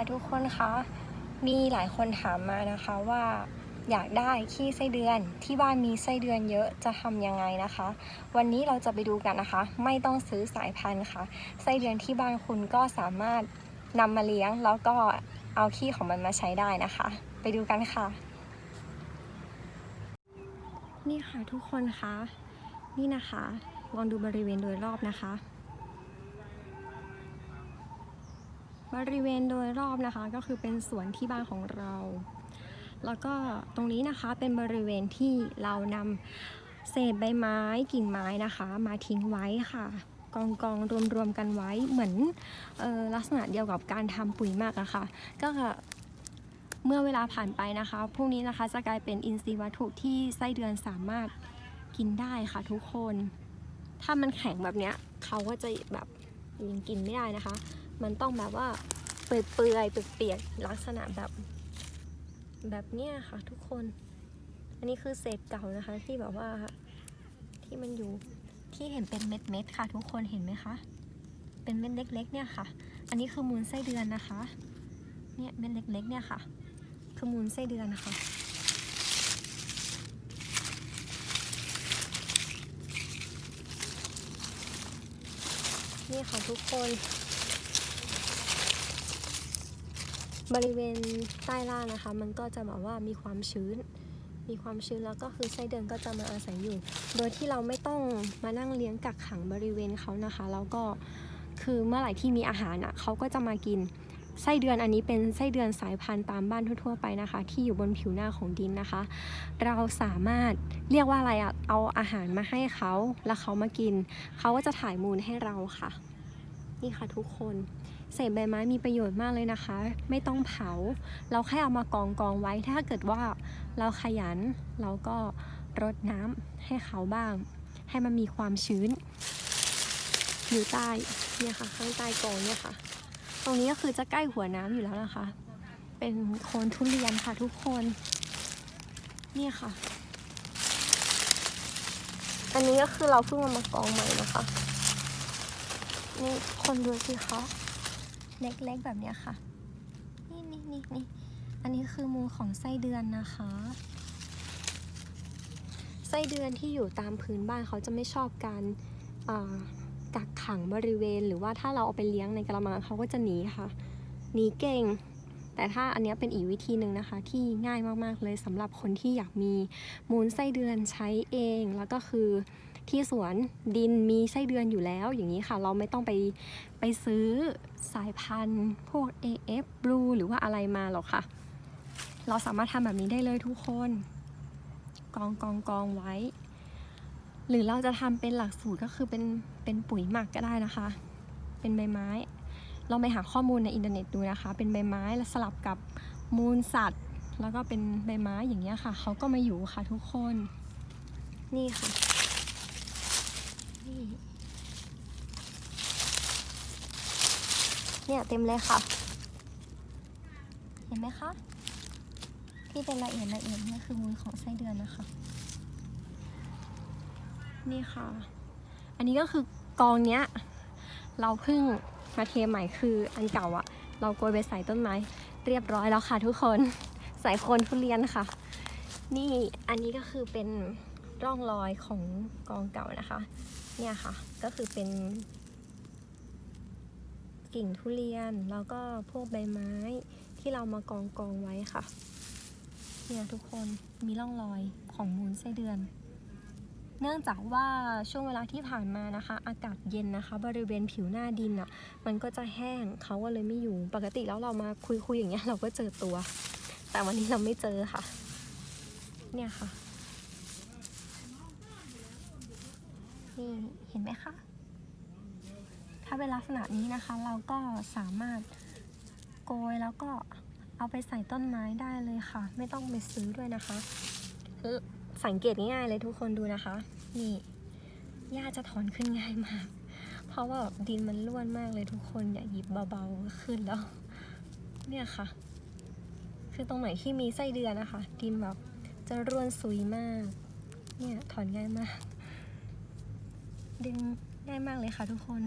ค่ะทุกคนคะ มีหลายคนถามมานะคะว่าอยากได้ขี้ไส้เดือนที่บ้านมีไส้เดือนเยอะจะทำยังไงนะคะ วันนี้เราจะไปดูกันนะคะ ไม่ต้องซื้อสายพันธุ์ค่ะ ไส้เดือนที่บ้านคุณก็สามารถนำมาเลี้ยง แล้วก็เอาขี้ของมันมาใช้ได้นะคะ ไปดูกันค่ะ นี่ค่ะทุกคนคะนี่นะคะลองดูบริเวณโดยรอบนะคะ บริเวณโดยรอบนะคะก็คือเป็นสวนที่บ้านของเรา แล้วก็ตรงนี้นะคะเป็นบริเวณที่เรานำเศษใบไม้กิ่งไม้นะคะ มาทิ้งไว้ค่ะ กองกองรวมรวมๆกันไว้เหมือนออลักษณะเดียวกับการทำปุ๋ยหมักอะค่ะ ก็เมื่อเวลาผ่านไปนะคะพวกนี้นะคะจะกลายเป็นอินทรีย์วัตถุที่ไส้เดือนสามารถกินได้ค่ะทุกคน ถ้ามันแข็งแบบเนี้ยเขาก็จะแบบยังกินไม่ได้นะคะ มันต้องแบบว่าเปื่อยเปื่อยๆเปียกๆลักษณะแบบ แบบเนี้ยค่ะทุกคน อันนี้คือเศษเก่านะคะที่แบบว่าที่มันอยู่ที่เห็นเป็นเม็ดเม็ดๆค่ะ ทุกคนเห็นไหมคะเป็นเม็ดเล็ก ๆ เนี่ยค่ะ อันนี้คือมูลไส้เดือนนะคะเนี่ยเม็ดเล็ก ๆ เนี่ยค่ะคือมูลไส้เดือนนะคะนี่ค่ะทุกคน บริเวณใต้ล่างนะคะ มันก็จะแบบว่ามีความชื้น มีความชื้นแล้วก็คือไส้เดือนก็จะมาอาศัยอยู่ โดยที่เราไม่ต้องมานั่งเลี้ยงกักขังบริเวณเขานะคะ แล้วก็คือเมื่อไหร่ที่มีอาหารอะเขาก็จะมากินไส้เดือนอันนี้เป็นไส้เดือนสายพันธุ์ตามบ้านทั่วๆไปนะคะ ที่อยู่บนผิวหน้าของดินนะคะ เราสามารถเรียกว่าอะไรอะเอาอาหารมาให้เขาแล้วเขามากิน เขาก็จะถ่ายมูลให้เราค่ะ นี่ค่ะทุกคน เศษใบไม้มีประโยชน์มากเลยนะคะ ไม่ต้องเผา เราแค่เอามากองกองไว้ถ้าเกิดว่าเราขยันเราก็รดน้ำให้เขาบ้าง ให้มันมีความชื้น อยู่ใต้เนี่ยค่ะ ข้างใต้กองเนี่ยค่ะ ตรงนี้ก็คือจะใกล้หัวน้ำอยู่แล้วนะคะ เป็นโคนทุเรียนค่ะทุกคนเนี่ยค่ะ อันนี้ก็คือเราเพิ่งเอามากองใหม่นะคะ นี่คนดูสิคะ เล็กๆแบบเนี้ยค่ะ นี่นี่นี่นี่อันนี้คือมูลของไส้เดือนนะคะ ไส้เดือนที่อยู่ตามพื้นบ้านเขาจะไม่ชอบการกักขังบริเวณ หรือว่าถ้าเราเอาไปเลี้ยงในกระมังเขาก็จะหนีค่ะ หนีเก่งแต่ถ้าอันนี้เป็นอีกวิธีหนึ่งนะคะ ที่ง่ายมากๆเลยสำหรับคนที่อยากมีมูลไส้เดือนใช้เองแล้วก็คือ ที่สวนดินมีไส้เดือนอยู่แล้วอย่างนี้ค่ะ เราไม่ต้องไปไปซื้อสายพันธุ์พวก AF Blue หรือว่าอะไรมาหรอกค่ะ เราสามารถทำแบบนี้ได้เลยทุกคน กองกองกองไว้ หรือเราจะทำเป็นหลักสูตรก็คือเป็นเป็นปุ๋ยหมักก็ได้นะคะ เป็นใบไม้ เราไปหาข้อมูลในอินเทอร์เน็ตดูนะคะ เป็นใบไม้แล้วสลับกับมูลสัตว์ แล้วก็เป็นใบไม้อย่างเงี้ยค่ะเขาก็มาอยู่ค่ะทุกคนนี่ค่ะ นี่เนี่ยเต็มเลยค่ะ เห็นไหมคะ ที่เป็นละเอียดละเอียดนี่คือมูลของไส้เดือนนะคะ นี่ค่ะ อันนี้ก็คือกองเนี้ย เราเพิ่งมาเทใหม่คืออันเก่าอะเราโกยไปใส่ต้นไม้ เรียบร้อยแล้วค่ะทุกคนใส่โคนทุเรียนค่ะ นี่อันนี้ก็คือเป็นร่องรอยของกองเก่านะคะ เนี่ยค่ะ ก็คือเป็น กิ่งทุเรียนแล้วก็พวกใบไม้ที่เรามากองกองไว้ค่ะ เนี่ยทุกคนมีร่องรอยของมูลไส้เดือน เนื่องจากว่าช่วงเวลาที่ผ่านมานะคะ อากาศเย็นนะคะ บริเวณผิวหน้าดินอะ มันก็จะแห้งเขาก็เลยไม่อยู่ปกติแล้วเรามาคุยๆอย่างเงี้ยเราก็เจอตัว แต่วันนี้เราไม่เจอค่ะ เนี่ยค่ะ นี่เห็นไหมคะ ถ้าเป็นลักษณะนี้นะคะ เราก็สามารถโกยแล้วก็เอาไปใส่ต้นไม้ได้เลยค่ะ ไม่ต้องไปซื้อด้วยนะคะเอ่อสังเกตง่ายๆเลยทุกคนดูนะคะ นี่หญ้าจะถอนขึ้นง่ายมาก เพราะว่าดินมันร่วนมากเลยทุกคนอย่าหยิบเบาๆก็ขึ้นแล้ว เนี่ยค่ะ คือตรงไหนที่มีไส้เดือนนะคะ ดินแบบจะร่วนซุยมาก เนี่ยถอนง่ายมาก ดึงง่ายมากเลยค่ะทุกคน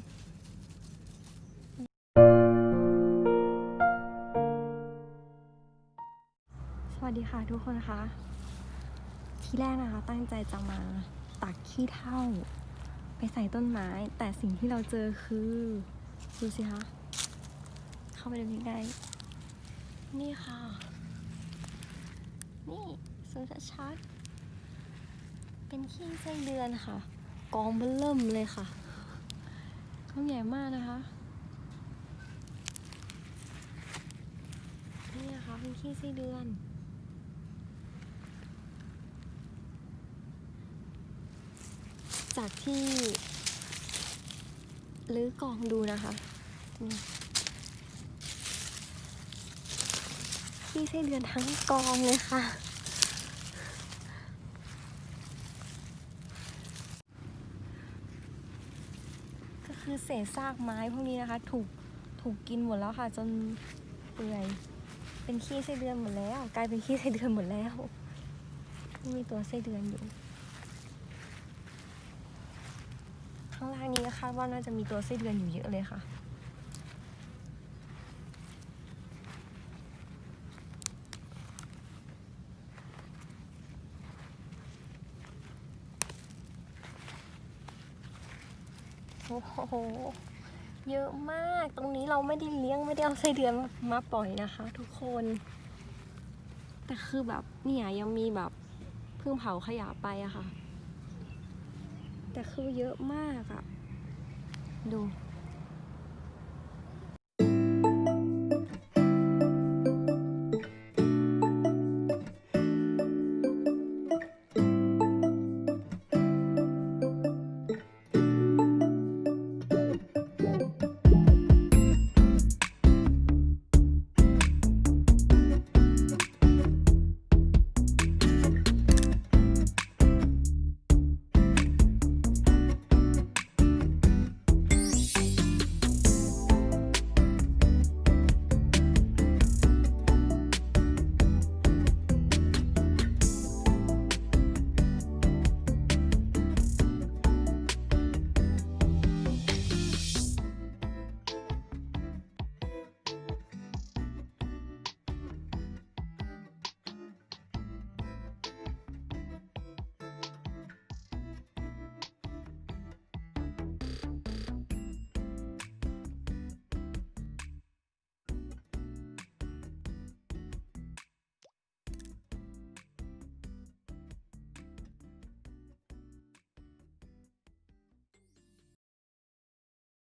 วัสดีค่ะทุกคนคะ ที่แรกนะคะตั้งใจจะมาตักขี้เถ้าไปใส่ต้นไม้ แต่สิ่งที่เราเจอคือดูสิคะเข้าไปดูใกล้ๆนี่ค่ะ นี่สูงชัดเป็นขี้ไส้เดือนค่ะ กองเบอเริ่มเลยค่ะกองใหญ่มากนะคะ นี่นะคะเป็นขี้ไส้เดือนจากที่ลื้อกองดูนะคะนี่ขี้ไส้เดือนทั้งกองเลยค่ะ ก็ คือเศษซากไม้พวกนี้นะคะ ถูกถูกกินหมดแล้วค่ะ จนเปื่อยเป็นขี้ไส้เดือนหมดแล้ว กลายเป็นขี้ไส้เดือนหมดแล้วไม่มีตัวไส้เดือนอยู่ ข้างล่างนี้นะคะว่าน่าจะมีตัวไส้เดือนอยู่เยอะเลยค่ะ โอ้โห เยอะมาก ตรงนี้เราไม่ได้เลี้ยงไม่ได้เอาไส้เดือนมาปล่อยนะคะ ทุกคน แต่คือแบบเนี่ยยังมีแบบเพิ่งเผาขยะไปอะค่ะ แต่คือเยอะมากอะดู